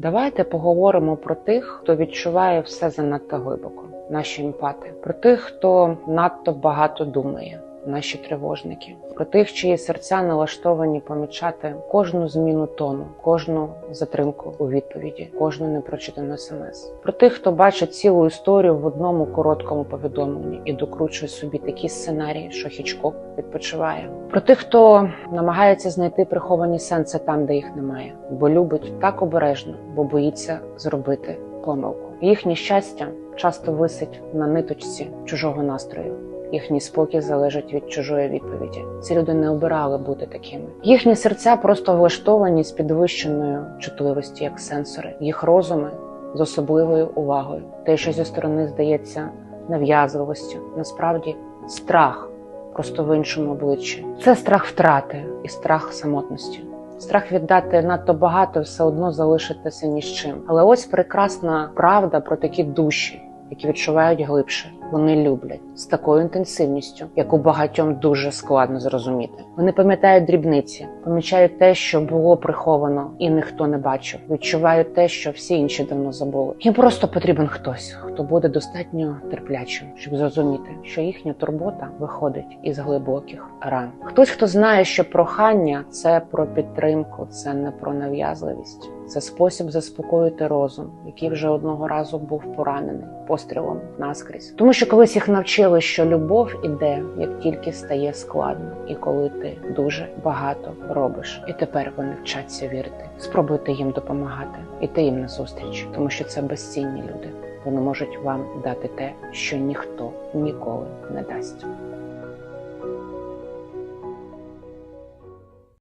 Давайте поговоримо про тих, хто відчуває все занадто глибоко, наші емпати, про тих, хто надто багато думає. Наші тривожники, про тих, чиї серця налаштовані помічати кожну зміну тону, кожну затримку у відповіді, кожну непрочитану смс. Про тих, хто бачить цілу історію в одному короткому повідомленні і докручує собі такі сценарії, що Хічкок відпочиває. Про тих, хто намагається знайти приховані сенси там, де їх немає, бо любить так обережно, бо боїться зробити помилку. Їхнє щастя часто висить на ниточці чужого настрою. Їхній спокій залежить від чужої відповіді. Ці люди не обирали бути такими. Їхні серця просто влаштовані з підвищеною чутливості, як сенсори, їх розуми з особливою увагою. Те, що зі сторони здається нав'язливостю, насправді страх, просто в іншому обличчі. Це страх втрати і страх самотності. Страх віддати надто багато, все одно залишитися ні з чим. Але ось прекрасна правда про такі душі, які відчувають глибше. Вони люблять з такою інтенсивністю, яку багатьом дуже складно зрозуміти. Вони пам'ятають дрібниці, помічають те, що було приховано, і ніхто не бачив. Відчувають те, що всі інші давно забули. Їм просто потрібен хтось, хто буде достатньо терплячим, щоб зрозуміти, що їхня турбота виходить із глибоких ран. Хтось, хто знає, що прохання це про підтримку, це не про нав'язливість. Це спосіб заспокоїти розум, який вже одного разу був поранений пострілом наскрізь. Тому що колись їх навчили, що любов іде, як тільки стає складно, і коли ти дуже багато робиш. І тепер вони вчаться вірити. Спробуйте їм допомагати, іти їм назустріч, тому що це безцінні люди. Вони можуть вам дати те, що ніхто ніколи не дасть.